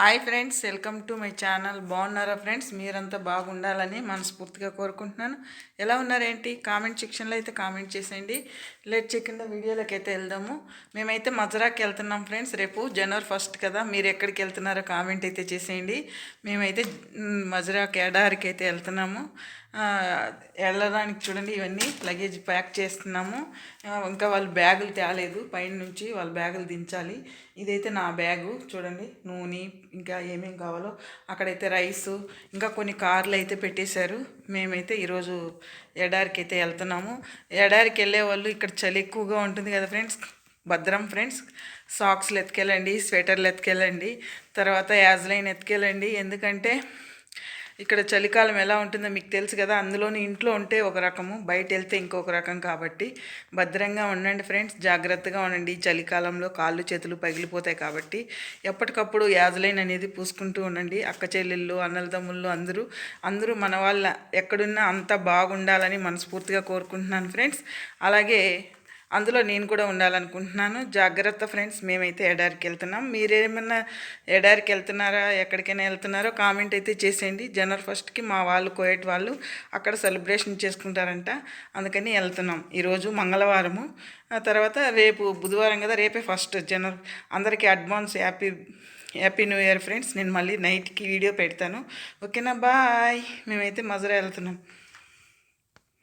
Hi friends welcome to my channel. బాగున్నారా friends? మీరంతా బాగుండాలని మనస్ఫూర్తిగా కోరుకుంటున్నాను. ఎలా ఉన్నారేంటి? కామెంట్ సెక్షన్లో అయితే కామెంట్ చేసేయండి. లేట్ చేయకుండా వీడియోలోకి అయితే వెళ్దాము. మేమైతే మజరాకి వెళ్తున్నాం ఫ్రెండ్స్. రేపు జనవరి ఫస్ట్ కదా. మీరు ఎక్కడికి వెళ్తున్నారో కామెంట్ అయితే చేసేయండి. మేమైతే మజరాకి ఎడారికి అయితే వెళ్తున్నాము. వెళ్ళడానికి చూడండి ఇవన్నీ లగేజ్ ప్యాక్ చేస్తున్నాము. ఇంకా వాళ్ళు బ్యాగులు తేలేదు పైన నుంచి వాళ్ళ బ్యాగులు దించాలి. ఇదైతే నా బ్యాగు చూడండి నూనె ఇంకా ఏమేం కావాలో. అక్కడైతే రైస్ ఇంకా కొన్ని కార్లు అయితే పెట్టేశారు. మేమైతే ఈరోజు ఎడారికి అయితే వెళ్తున్నాము. ఎడారికి వెళ్ళే వాళ్ళు ఇక్కడ చలి ఎక్కువగా ఉంటుంది కదా ఫ్రెండ్స్ భద్రం ఫ్రెండ్స్ సాక్స్లు ఎత్తుకెళ్ళండి స్వెటర్లు ఎత్తుకెళ్ళండి. తర్వాత యాజ్లైన్ ఎత్తుకెళ్ళండి. ఎందుకంటే ఇక్కడ చలికాలం ఎలా ఉంటుందో మీకు తెలుసు కదా అందులోని ఇంట్లో ఉంటే ఒక రకము బయట వెళ్తే ఇంకొక రకం కాబట్టి భద్రంగా ఉండండి ఫ్రెండ్స్ జాగ్రత్తగా ఉండండి. చలికాలంలో కాళ్ళు చేతులు పగిలిపోతాయి కాబట్టి ఎప్పటికప్పుడు యాజలైన్ అనేది పూసుకుంటూ ఉండండి. అక్క చెల్లెళ్ళు అన్నల తమ్ముళ్ళు అందరూ అందరూ మన వాళ్ళ ఎక్కడున్నా అంతా బాగుండాలని మనస్ఫూర్తిగా కోరుకుంటున్నాను ఫ్రెండ్స్. అలాగే అందులో నేను కూడా ఉండాలనుకుంటున్నాను. జాగ్రత్త ఫ్రెండ్స్ మేమైతే ఎడారికి వెళ్తున్నాం. మీరేమన్నా ఎడారికి వెళ్తున్నారా ఎక్కడికైనా వెళ్తున్నారో కామెంట్ అయితే చేసేయండి. జనవరి ఫస్ట్కి మా వాళ్ళు కోయట్ వాళ్ళు అక్కడ సెలబ్రేషన్ చేసుకుంటారంట. అందుకని వెళ్తున్నాం. ఈరోజు మంగళవారము. ఆ తర్వాత రేపు బుధవారం కదా రేపే ఫస్ట్ జనవరి. అందరికీ advance happy happy new year friends. నేను మళ్ళీ నైట్కి వీడియో పెడతాను. ఓకేనా? బాయ్. మేమైతే మజరా వెళ్తున్నాం.